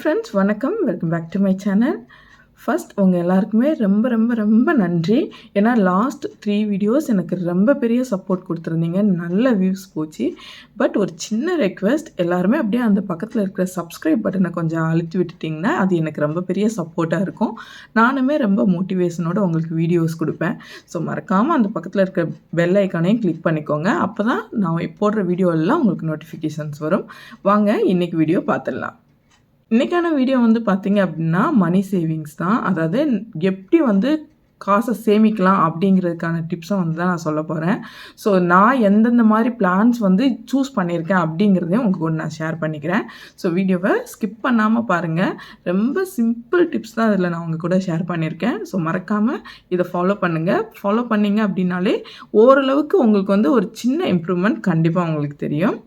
Friends வணக்கம். Welcome back to my channel first உங்கள் எல்லாருக்குமே ரொம்ப ரொம்ப ரொம்ப நன்றி. ஏன்னா லாஸ்ட் த்ரீ வீடியோஸ் எனக்கு ரொம்ப பெரிய சப்போர்ட் கொடுத்துருந்தீங்க. நல்ல வியூஸ் போச்சு. பட் ஒரு சின்ன ரெக்வெஸ்ட் எல்லாருமே அப்படியே அந்த பக்கத்தில் இருக்கிற சப்ஸ்கிரைப் பட்டனை கொஞ்சம் அழுத்தி விட்டுட்டிங்கன்னா அது எனக்கு ரொம்ப பெரிய சப்போர்ட்டாக இருக்கும். நானுமே ரொம்ப மோட்டிவேஷனோட உங்களுக்கு வீடியோஸ் கொடுப்பேன். ஸோ மறக்காமல் அந்த பக்கத்தில் இருக்கிற பெல் ஐக்கானையும் கிளிக் பண்ணிக்கோங்க. அப்போ தான் நான் போடுற வீடியோ எல்லாம் உங்களுக்கு நோட்டிஃபிகேஷன்ஸ் வரும். வாங்க இன்றைக்கி வீடியோ பார்த்துடலாம். இன்றைக்கான வீடியோ வந்து பார்த்தீங்க அப்படின்னா மணி சேவிங்ஸ் தான். அதாவது எப்படி வந்து காசை சேமிக்கலாம் அப்படிங்கிறதுக்கான டிப்ஸை வந்து தான் நான் சொல்ல போகிறேன் ஸோ நான் எந்தெந்த மாதிரி பிளான்ஸ் வந்து சூஸ் பண்ணியிருக்கேன் அப்படிங்கிறதையும் உங்கள் கூட நான் ஷேர் பண்ணிக்கிறேன். ஸோ வீடியோவை ஸ்கிப் பண்ணாமல் பாருங்கள் ரொம்ப சிம்பிள் டிப்ஸ் தான் அதில் நான் உங்கள் கூட ஷேர் பண்ணியிருக்கேன். ஸோ மறக்காமல் இதை ஃபாலோ பண்ணுங்கள் ஃபாலோ பண்ணிங்க அப்படின்னாலே ஓரளவுக்கு உங்களுக்கு வந்து ஒரு சின்ன இம்ப்ரூவ்மெண்ட் கண்டிப்பாக உங்களுக்கு தெரியும்.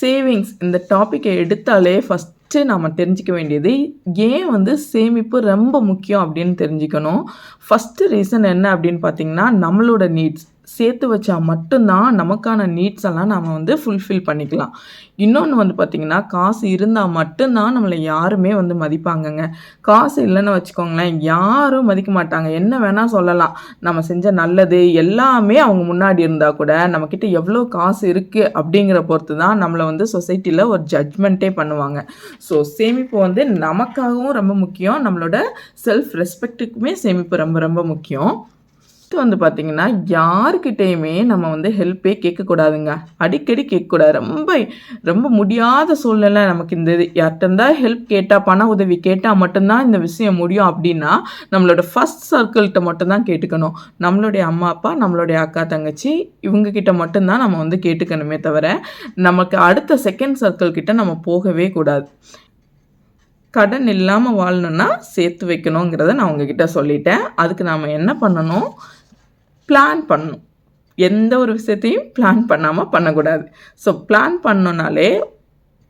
சேவிங்ஸ் இந்த டாப்பிக்கை எடுத்தாலே ஃபஸ்ட் ஃபஸ்ட்டு நாம் தெரிஞ்சிக்க வேண்டியது ஏன் வந்து சேமிப்பு ரொம்ப முக்கியம் அப்படின்னு தெரிஞ்சுக்கணும். ஃபஸ்ட்டு ரீசன் என்ன அப்படின்னு பார்த்தீங்கன்னா நம்மளோட நீட்ஸ் சேர்த்து வச்சா மட்டும்தான் நமக்கான நீட்ஸ் எல்லாம் நம்ம வந்து ஃபுல்ஃபில் பண்ணிக்கலாம். இன்னொன்று வந்து பார்த்திங்கன்னா காசு இருந்தால் மட்டும்தான் நம்மளை யாருமே வந்து மதிப்பாங்கங்க. காசு இல்லைன்னு வச்சுக்கோங்களேன் யாரும் மதிக்க மாட்டாங்க. என்ன வேணால் சொல்லலாம். நம்ம செஞ்ச நல்லது எல்லாமே அவங்க முன்னாடி இருந்தால் கூட நம்மக்கிட்ட எவ்வளோ காசு இருக்குது அப்படிங்கிற பொறுத்து தான் நம்மளை வந்து சொசைட்டியில் ஒரு ஜட்ஜ்மெண்ட்டே பண்ணுவாங்க. ஸோ சேமிப்பு வந்து நமக்காகவும் ரொம்ப முக்கியம். நம்மளோட செல்ஃப் ரெஸ்பெக்ட்டுக்குமே சேமிப்பு ரொம்ப ரொம்ப முக்கியம். ஃபஸ்ட்டு வந்து பார்த்திங்கன்னா யாருக்கிட்டேயுமே நம்ம வந்து ஹெல்ப்பே கேட்கக்கூடாதுங்க. அடிக்கடி கேட்கக்கூடாது. ரொம்ப ரொம்ப முடியாத சூழ்நிலை நமக்கு இந்த இது. யார்கிட்ட இருந்தால் ஹெல்ப் கேட்டால் பண உதவி கேட்டால் மட்டும்தான் இந்த விஷயம் முடியும் அப்படின்னா நம்மளோட ஃபஸ்ட் சர்க்கிள்கிட்ட மட்டும்தான் கேட்டுக்கணும். நம்மளுடைய அம்மா அப்பா நம்மளுடைய அக்கா தங்கச்சி இவங்கக்கிட்ட மட்டும்தான் நம்ம வந்து கேட்டுக்கணுமே தவிர நமக்கு அடுத்த செகண்ட் சர்க்கிள் கிட்ட நம்ம போகவே கூடாது. கடன் இல்லாமல் வாழணுன்னா சேர்த்து வைக்கணுங்கிறத நான் உங்ககிட்ட சொல்லிட்டேன். அதுக்கு நாம் என்ன பண்ணணும்? பிளான் பண்ணணும் எந்த ஒரு விஷயத்தையும் பிளான் பண்ணாமல் பண்ணக்கூடாது. ஸோ பிளான் பண்ணோனாலே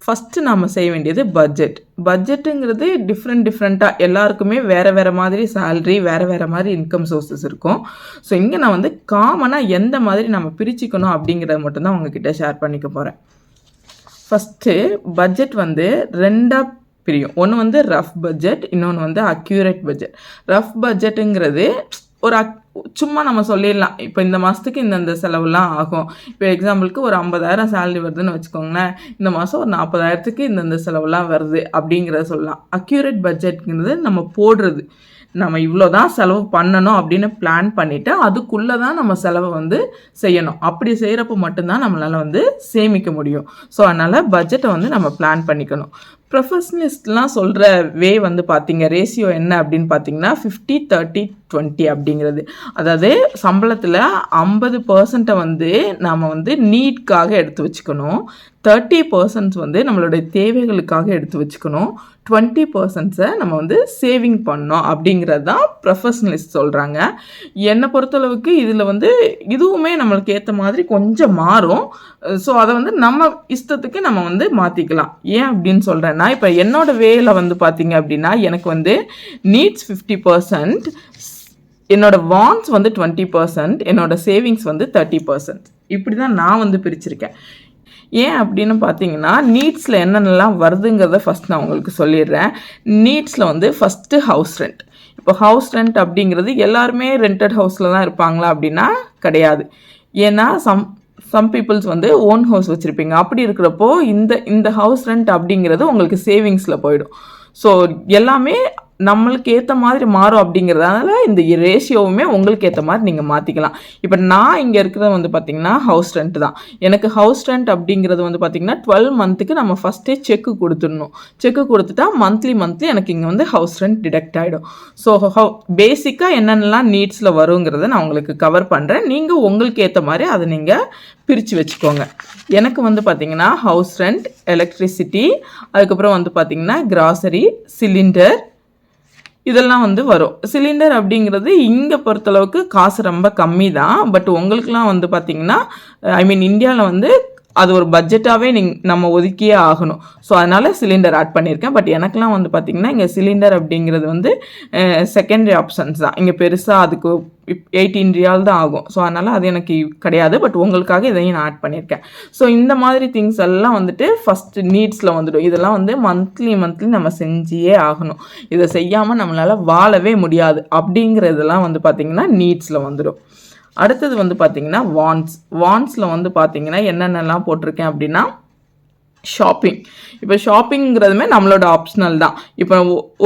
ஃபஸ்ட்டு நாம் செய்ய வேண்டியது பட்ஜெட் பட்ஜெட்டுங்கிறது டிஃப்ரெண்ட் டிஃப்ரெண்ட்டாக எல்லாருக்குமே வேறு வேறு மாதிரி சேல்ரி வேறு வேறு மாதிரி இன்கம் சோர்ஸஸ் இருக்கும். ஸோ இங்கே நான் வந்து காமனாக எந்த மாதிரி நம்ம பிரிச்சுக்கணும் அப்படிங்கிறத மட்டும்தான் உங்ககிட்ட ஷேர் பண்ணிக்க போகிறேன் ஃபஸ்ட்டு பட்ஜெட் வந்து ரெண்டாக பிரியும். ஒன்று வந்து ரஃப் பட்ஜெட் இன்னொன்று வந்து அக்யூரேட் பட்ஜெட் ரஃப் பட்ஜெட்டுங்கிறது ஒரு அக் சும்மா நம்ம சொல்லிடலாம். இப்போ இந்த மாதத்துக்கு இந்தந்த செலவுலாம் ஆகும். இப்போ எக்ஸாம்பிளுக்கு ஒரு ஐம்பதாயிரம் சேலரி வருதுன்னு வச்சுக்கோங்களேன். இந்த மாதம் ஒரு நாற்பதாயிரத்துக்கு இந்தந்த செலவுலாம் வருது அப்படிங்கிறத சொல்லலாம். அக்யூரேட் பட்ஜெட்ங்கிறது நம்ம போடுறது. நம்ம இவ்வளோ தான் செலவு பண்ணணும் அப்படின்னு பிளான் பண்ணிவிட்டு அதுக்குள்ளே தான் நம்ம செலவை வந்து செய்யணும். அப்படி செய்கிறப்ப மட்டும்தான் நம்மளால் வந்து சேமிக்க முடியும். ஸோ அதனால் பட்ஜெட்டை வந்து நம்ம பிளான் பண்ணிக்கணும். ப்ரொஃபஷனலிஸ்ட்லாம் சொல்கிற வே வந்து பார்த்தீங்க ரேஷியோ என்ன அப்படின்னு பார்த்தீங்கன்னா ஃபிஃப்டி தேர்ட்டி டுவெண்ட்டி அப்படிங்கிறது. அதாவது சம்பளத்தில் ஐம்பது பர்சன்ட்டை வந்து நாம் வந்து நீட்காக எடுத்து வச்சுக்கணும். தேர்ட்டி பர்சன்ட்ஸ் வந்து நம்மளுடைய தேவைகளுக்காக எடுத்து வச்சுக்கணும். டுவெண்ட்டி பர்சன்ட்ஸை நம்ம வந்து சேவிங் பண்ணோம் அப்படிங்கிறது தான் ப்ரொஃபஷனலிஸ்ட் சொல்கிறாங்க என்னை பொறுத்தளவுக்கு இதில் வந்து இதுவுமே நம்மளுக்கு ஏற்ற மாதிரி கொஞ்சம் மாறும். ஸோ அதை வந்து நம்ம இஷ்டத்துக்கு நம்ம வந்து மாற்றிக்கலாம் ஏன் அப்படின்னு சொல்கிறேன் நான் இப்போ என்னோடய வேலை வந்து பார்த்திங்க அப்படின்னா எனக்கு வந்து நீட்ஸ் ஃபிஃப்டி பர்சன்ட் என்னோட வான்ஸ் வந்து டுவெண்ட்டி பர்சன்ட் என்னோட சேவிங்ஸ் வந்து தேர்ட்டி பர்சன்ட் இப்படி தான் நான் வந்து பிரிச்சிருக்கேன். ஏன் அப்படின்னு பார்த்தீங்கன்னா நீட்ஸில் என்னென்னலாம் வருதுங்கிறத ஃபஸ்ட் நான் உங்களுக்கு சொல்லிடுறேன். நீட்ஸில் வந்து ஃபஸ்ட்டு ஹவுஸ் ரெண்ட் இப்போ ஹவுஸ் ரெண்ட் அப்படிங்கிறது எல்லாருமே ரெண்டட் ஹவுஸில் தான் இருப்பாங்களா அப்படின்னா கிடையாது. ஏன்னா சம் சம் பீப்புள்ஸ் வந்து ஓன் ஹவுஸ் வச்சுருப்பீங்க. அப்படி இருக்கிறப்போ இந்த இந்த ஹவுஸ் ரெண்ட் அப்படிங்கிறது உங்களுக்கு சேவிங்ஸில் போயிடும். ஸோ எல்லாமே நம்மளுக்கு ஏற்ற மாதிரி மாறும் அப்படிங்கிறதுனால இந்த ரேஷியோவுமே உங்களுக்கு ஏற்ற மாதிரி நீங்கள் மாற்றிக்கலாம் இப்போ நான் இங்கே இருக்கிறது வந்து பார்த்திங்கன்னா ஹவுஸ் ரெண்ட் தான். எனக்கு ஹவுஸ் ரெண்ட் அப்படிங்கிறது வந்து பார்த்திங்கன்னா டுவெல் மந்த்துக்கு நம்ம ஃபஸ்ட்டே செக்கு கொடுத்துடணும். செக்கு கொடுத்துட்டா மந்த்லி மந்த்லி எனக்கு இங்கே வந்து ஹவுஸ் ரெண்ட் டிடெக்ட் ஆகிடும் ஸோ ஹவு பேசிக்காக என்னென்னலாம் நீட்ஸில் வருங்கிறத நான் உங்களுக்கு கவர் பண்ணுறேன் நீங்கள் உங்களுக்கு ஏற்ற மாதிரி அதை நீங்கள் பிரித்து வச்சுக்கோங்க. எனக்கு வந்து பார்த்திங்கன்னா ஹவுஸ் ரெண்ட் எலக்ட்ரிசிட்டி அதுக்கப்புறம் வந்து பார்த்திங்கன்னா கிராசரி சிலிண்டர் இதெல்லாம் வந்து வரும். சிலிண்டர் அப்படிங்கிறது இங்கே பொறுத்தளவுக்கு காசு ரொம்ப கம்மி தான் பட் உங்களுக்குலாம் வந்து பார்த்திங்கன்னா ஐ மீன் இந்தியாவில் வந்து அது ஒரு பட்ஜெட்டாகவே நீங் நம்ம ஒதுக்கியே ஆகணும். ஸோ அதனால் சிலிண்டர் ஆட் பண்ணியிருக்கேன். பட் எனக்கெலாம் வந்து பார்த்திங்கன்னா இங்கே சிலிண்டர் அப்படிங்கிறது வந்து செகண்டரி ஆப்ஷன்ஸ் தான். இங்கே பெருசாக அதுக்கு எயிட்டீன் ரியால் தான் ஆகும். ஸோ அதனால் அது எனக்கு கிடையாது. பட் உங்களுக்காக இதையும் நான் ஆட் பண்ணியிருக்கேன். ஸோ இந்த மாதிரி திங்ஸ் எல்லாம் வந்துட்டு ஃபஸ்ட்டு நீட்ஸில் வந்துடும். இதெல்லாம் வந்து மந்த்லி மந்த்லி நம்ம செஞ்சியே ஆகணும். இதை செய்யாமல் நம்மளால் வாழவே முடியாது. அப்படிங்கிறதெல்லாம் வந்து பார்த்திங்கன்னா நீட்ஸில் வந்துடும். அடுத்தது வந்து பார்த்திங்கன்னா வான்ஸ். வான்ஸில் வந்து பார்த்திங்கன்னா என்னென்னலாம் போட்டிருக்கேன் அப்படின்னா ஷாப்பிங். இப்போ ஷாப்பிங்கிறதுமே நம்மளோட ஆப்ஷனல் தான். இப்போ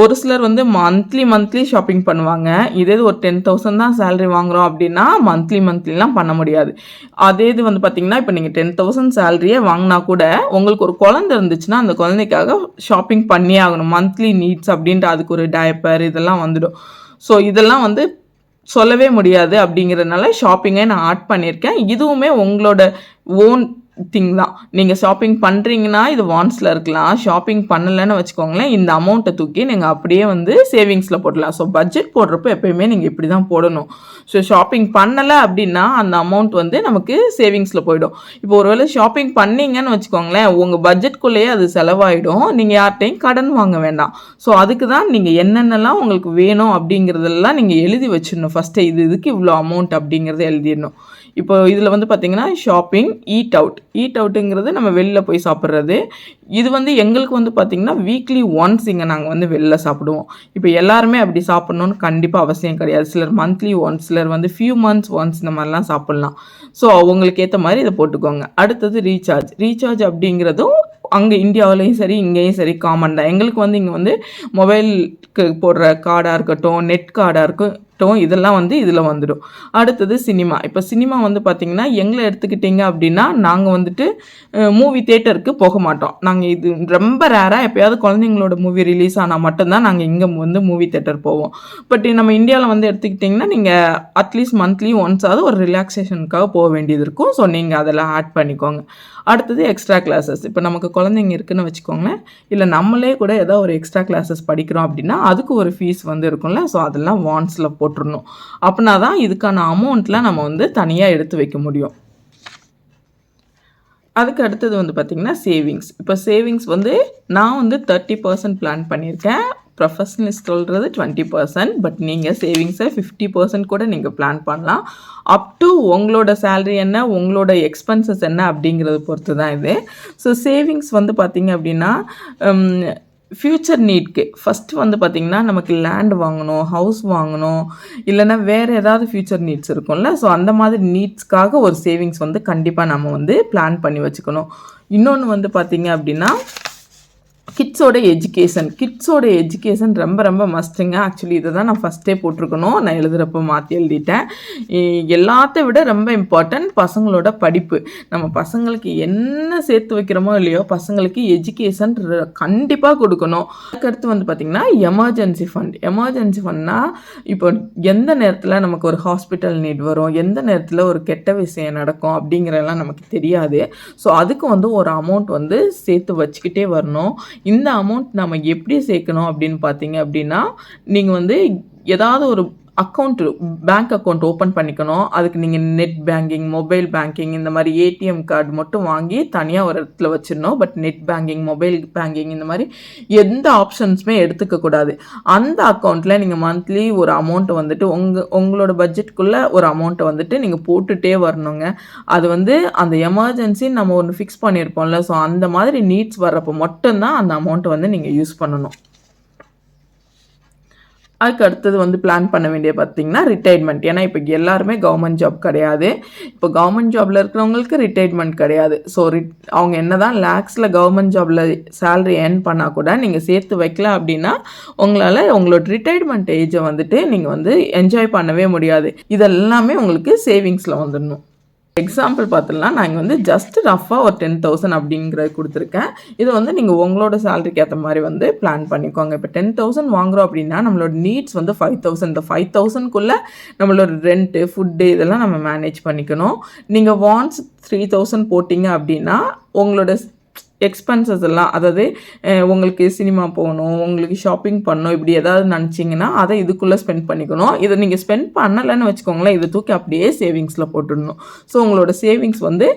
ஒரு சிலர் வந்து மந்த்லி மந்த்லி ஷாப்பிங் பண்ணுவாங்க. இதே இது ஒரு டென் தௌசண்ட் தான் சேலரி வாங்குகிறோம் அப்படின்னா மந்த்லி மந்த்லிலாம் பண்ண முடியாது. அதே இது வந்து பார்த்திங்கன்னா இப்போ நீங்கள் டென் தௌசண்ட் சேலரியே வாங்கினா கூட உங்களுக்கு ஒரு குழந்தை இருந்துச்சுன்னா அந்த குழந்தைக்காக ஷாப்பிங் பண்ணியே ஆகணும். மந்த்லி நீட்ஸ் அப்படின்ட்டு அதுக்கு ஒரு டயப்பர் இதெல்லாம் வந்துடும். ஸோ இதெல்லாம் வந்து சொல்லவே முடியாது அப்படிங்கிறதுனால ஷாப்பிங்கை நான் ஆட் பண்ணியிருக்கேன். இதுவுமே உங்களோட ஓன் திங் தான். நீங்கள் ஷாப்பிங் பண்ணுறீங்கன்னா இது வான்ஸில் இருக்கலாம். ஷாப்பிங் பண்ணலைன்னு வச்சுக்கோங்களேன் இந்த அமௌண்ட்டை தூக்கி நீங்கள் அப்படியே வந்து சேவிங்ஸில் போடலாம் ஸோ பட்ஜெட் போடுறப்ப எப்பயுமே நீங்கள் இப்படி தான் போடணும். ஸோ ஷாப்பிங் பண்ணலை அப்படின்னா அந்த அமௌண்ட் வந்து நமக்கு சேவிங்ஸில் போயிடும். இப்போ ஒருவேளை ஷாப்பிங் பண்ணீங்கன்னு வச்சுக்கோங்களேன் உங்கள் பட்ஜெட்குள்ளேயே அது செலவாயிடும். நீங்கள் யார்கிட்டையும் கடன் வாங்க வேண்டாம். ஸோ அதுக்கு தான் நீங்கள் என்னென்னலாம் உங்களுக்கு வேணும் அப்படிங்கிறதெல்லாம் நீங்கள் எழுதி வச்சிடணும். ஃபஸ்ட்டு இது இதுக்கு இவ்வளோ அமௌண்ட் அப்படிங்கிறத எழுதிடணும். இப்போ இதில் வந்து பார்த்திங்கன்னா ஷாப்பிங் ஈட் அவுட் ஈட் அவுட்டுங்கிறது நம்ம வெளில போய் சாப்பிட்றது. இது வந்து எங்களுக்கு வந்து பார்த்திங்கன்னா வீக்லி ஒன்ஸ் இங்கே நாங்கள் வந்து வெளில சாப்பிடுவோம். இப்போ எல்லாருமே அப்படி சாப்பிட்ணுன்னு கண்டிப்பாக அவசியம் கிடையாது. சிலர் மந்த்லி ஒன்ஸ் சிலர் வந்து ஃபியூ மந்த்ஸ் ஒன்ஸ் இந்த மாதிரிலாம் சாப்பிட்லாம். ஸோ அவங்களுக்கு ஏற்ற மாதிரி இதை போட்டுக்கோங்க. அடுத்தது ரீசார்ஜ் ரீசார்ஜ் அப்படிங்கிறதும் அங்கே இந்தியாவிலையும் சரி இங்கேயும் சரி காமன் தான். எங்களுக்கு வந்து இங்கே வந்து மொபைலுக்கு போடுற கார்டாக இருக்கட்டும் நெட் கார்டாக கஷ்டம் இதெல்லாம் வந்து இதில் வந்துடும். அடுத்தது சினிமா. இப்போ சினிமா வந்து பார்த்திங்கன்னா எங்களை எடுத்துக்கிட்டிங்க அப்படின்னா நாங்கள் வந்துட்டு மூவி தேட்டருக்கு போக மாட்டோம். நாங்கள் இது ரொம்ப ரேராக எப்போயாவது குழந்தைங்களோட மூவி ரிலீஸ் ஆனால் மட்டும்தான் நாங்கள் இங்கே வந்து மூவி தேட்டர் போவோம். பட் நம்ம இந்தியாவில் வந்து எடுத்துக்கிட்டிங்கன்னா நீங்கள் அட்லீஸ்ட் மந்த்லி ஒன்ஸாவது ஒரு ரிலாக்ஸேஷனுக்காக போக வேண்டியது இருக்கும். ஸோ நீங்கள் அதெல்லாம் ஆட் பண்ணிக்கோங்க. அடுத்தது எக்ஸ்ட்ரா கிளாஸஸ் இப்போ நமக்கு குழந்தைங்க இருக்குன்னு வச்சுக்கோங்களேன். இல்லை நம்மளே கூட ஏதோ ஒரு எக்ஸ்ட்ரா கிளாஸஸ் படிக்கிறோம் அப்படின்னா அதுக்கு ஒரு ஃபீஸ் வந்து இருக்கும்ல. ஸோ அதெல்லாம் வான்ஸில் போட்டு போட்டுடணும் அப்படின்னா தான் இதுக்கான அமௌண்ட்டில் நம்ம வந்து தனியாக எடுத்து வைக்க முடியும். அதுக்கு அடுத்தது வந்து பார்த்திங்கன்னா சேவிங்ஸ் இப்போ சேவிங்ஸ் வந்து நான் வந்து தேர்ட்டி பர்சன்ட் பிளான் பண்ணியிருக்கேன். ப்ரொஃபஷனலிஸ்ட் சொல்கிறது டுவெண்ட்டி பர்சன்ட் பட் நீங்கள் சேவிங்ஸை ஃபிஃப்டி பர்சன்ட் கூட நீங்கள் பிளான் பண்ணலாம். அப் டு உங்களோட சேல்ரி என்ன உங்களோட எக்ஸ்பென்சஸ் என்ன அப்படிங்கிறத பொறுத்து தான் இது. ஸோ சேவிங்ஸ் வந்து பார்த்திங்க அப்படின்னா ஃப்யூச்சர் நீட்க்கு ஃபஸ்ட்டு வந்து பார்த்திங்கன்னா நமக்கு லேண்ட் வாங்கணும் ஹவுஸ் வாங்கணும் இல்லைன்னா வேறு ஏதாவது ஃப்யூச்சர் நீட்ஸ் இருக்கும்ல. ஸோ அந்த மாதிரி நீட்ஸ்க்காக ஒரு சேவிங்ஸ் வந்து கண்டிப்பாக நம்ம வந்து பிளான் பண்ணி வச்சுக்கணும். இன்னொன்று வந்து பார்த்திங்க அப்படின்னா கிட்ஸோட எஜுகேஷன் கிட்ஸோட எஜுகேஷன் ரொம்ப ரொம்ப மஸ்ட்டுங்க ஆக்சுவலி இதை தான் நான் ஃபஸ்ட்டே போட்டிருக்கணும். நான் எழுதுகிறப்ப மாற்றி எழுதிட்டேன். எல்லாத்த விட ரொம்ப இம்பார்ட்டன்ட் பசங்களோட படிப்பு. நம்ம பசங்களுக்கு என்ன சேர்த்து வைக்கிறோமோ இல்லையோ பசங்களுக்கு எஜுகேஷன் கண்டிப்பாக கொடுக்கணும். அதுக்கடுத்து வந்து பார்த்திங்கன்னா எமர்ஜென்சி ஃபண்ட் எமர்ஜென்சி ஃபண்ட்னால் இப்போ எந்த நேரத்தில் நமக்கு ஒரு ஹாஸ்பிட்டல் நீட் வரும்? எந்த நேரத்தில் ஒரு கெட்ட விஷயம் நடக்கும்? அப்படிங்கிறதெல்லாம் நமக்கு தெரியாது. ஸோ அதுக்கு வந்து ஒரு அமௌண்ட் வந்து சேர்த்து வச்சுக்கிட்டே வரணும். இந்த அமௌண்ட் நம்ம எப்படி சேர்க்கணும் அப்படின்னு பார்த்தீங்க அப்படின்னா நீங்கள் வந்து ஏதாவது ஒரு அக்கௌண்ட் பேங்க் அக்கௌண்ட் ஓப்பன் பண்ணிக்கணும். அதுக்கு நீங்கள் நெட் பேங்கிங் மொபைல் பேங்கிங் இந்த மாதிரி ஏடிஎம் கார்டு மட்டும் வாங்கி தனியாக ஒரு இடத்துல வச்சிடணும். But net banking mobile banking இந்த மாதிரி எந்த ஆப்ஷன்ஸுமே எடுத்துக்கக்கூடாது அந்த அக்கௌண்ட்டில் நீங்கள் மந்த்லி ஒரு அமௌண்ட்டை வந்துட்டு உங்கள் உங்களோட பட்ஜெட்குள்ளே ஒரு அமௌண்ட்டை வந்துட்டு நீங்கள் போட்டுகிட்டே வரணுங்க. அது வந்து அந்த எமர்ஜென்சி நம்ம ஒன்று ஃபிக்ஸ் பண்ணியிருப்போம்ல ஸோ அந்த மாதிரி நீட்ஸ் வர்றப்போ மட்டும்தான் அந்த அமௌண்ட்டை வந்து நீங்கள் யூஸ் பண்ணணும். அதுக்கு அடுத்தது வந்து பிளான் பண்ண வேண்டிய பார்த்தீங்கன்னா ரிட்டைர்மெண்ட் ஏன்னா இப்போ எல்லாருமே கவர்மெண்ட் ஜாப் கிடையாது. இப்போ கவர்மெண்ட் ஜாபில் இருக்கிறவங்களுக்கு ரிட்டைர்மெண்ட் கிடையாது. ஸோ ரிட் அவங்க என்ன தான் லேக்ஸில் கவர்மெண்ட் ஜாபில் சேல்ரி ஏர்ன் பண்ணால் கூட நீங்கள் சேர்த்து வைக்கல அப்படின்னா உங்களால் உங்களோட ரிட்டைர்மெண்ட் ஏஜை வந்துட்டு நீங்கள் வந்து என்ஜாய் பண்ணவே முடியாது. இதெல்லாமே உங்களுக்கு சேவிங்ஸில் வந்துடணும். எக்ஸாம்பிள் பார்த்துலாம் நான் இங்கே வந்து ஜஸ்ட் ரஃபாக ஒரு டென் தௌசண்ட் அப்படிங்கிறது கொடுத்துருக்கேன். இது வந்து நீங்கள் உங்களோட சேலரிக்கு ஏற்ற மாதிரி வந்து பிளான் பண்ணிக்கோங்க. இப்போ டென் தௌசண்ட் வாங்குகிறோம் அப்படின்னா நம்மளோட நீட்ஸ் வந்து ஃபைவ் தௌசண்ட் இந்த ஃபைவ் தௌசண்ட்குள்ளே நம்மளோட ரெண்ட்டு ஃபுட்டு இதெல்லாம் நம்ம மேனேஜ் பண்ணிக்கணும். நீங்கள் வான்ஸ் த்ரீ தௌசண்ட் போட்டிங்க அப்படின்னா உங்களோட எக்ஸ்பென்சஸ் எல்லாம் அதாவது உங்களுக்கு சினிமா போகணும் உங்களுக்கு ஷாப்பிங் பண்ணணும் இப்படி ஏதாவது நினச்சிங்கன்னா அதை இதுக்குள்ளே ஸ்பெண்ட் பண்ணிக்கணும். இதை நீங்கள் ஸ்பெண்ட் பண்ணலைன்னு வச்சுக்கோங்களேன் இதை தூக்கி அப்படியே சேவிங்ஸில் போட்டுடணும். ஸோ உங்களோட சேவிங்ஸ் வந்து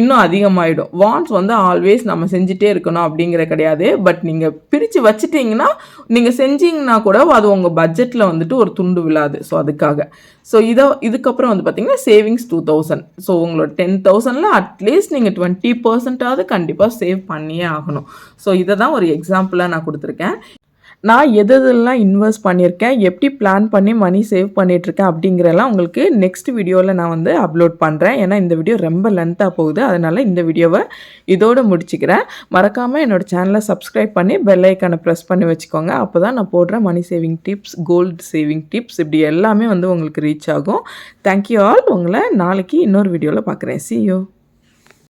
இன்னும் அதிகமாகிடும் வான்ஸ் வந்து ஆல்வேஸ் நம்ம செஞ்சுட்டே இருக்கணும் அப்படிங்கிற கிடையாது. பட் நீங்கள் பிரித்து வச்சுட்டிங்கன்னா நீங்கள் செஞ்சீங்கன்னா கூட அது உங்கள் பட்ஜெட்டில் வந்துட்டு ஒரு துண்டு விழாது. ஸோ அதுக்காக. ஸோ இதை இதுக்கப்புறம் வந்து பார்த்தீங்கன்னா சேவிங்ஸ் டூ தௌசண்ட் ஸோ உங்களோட டென் தௌசண்டில் அட்லீஸ்ட் நீங்கள் டுவெண்ட்டி பர்சன்டாவது கண்டிப்பாக சேவ் பண்ணியே ஆகணும். ஸோ இதை தான் ஒரு எக்ஸாம்பிளாக நான் கொடுத்துருக்கேன். நான் எது எதெல்லாம் இன்வெஸ்ட் பண்ணியிருக்கேன் எப்படி பிளான் பண்ணி மணி சேவ் பண்ணிகிட்ருக்கேன் அப்படிங்கிறலாம் உங்களுக்கு நெக்ஸ்ட் வீடியோவில் நான் வந்து அப்லோட் பண்ணுறேன் ஏன்னா இந்த வீடியோ ரொம்ப லென்த்தாக போகுது. அதனால் இந்த வீடியோவை இதோடு முடிச்சுக்கிறேன். மறக்காமல் என்னோட சேனலை சப்ஸ்கிரைப் பண்ணி பெல் ஐக்கானை ப்ரெஸ் பண்ணி வச்சுக்கோங்க. அப்போ தான் நான் போடுற money saving tips gold saving tips இப்படி எல்லாமே வந்து உங்களுக்கு ரீச் ஆகும். தேங்க்யூ ஆல் உங்களை நாளைக்கு இன்னொரு வீடியோவில் பார்க்குறேன். C you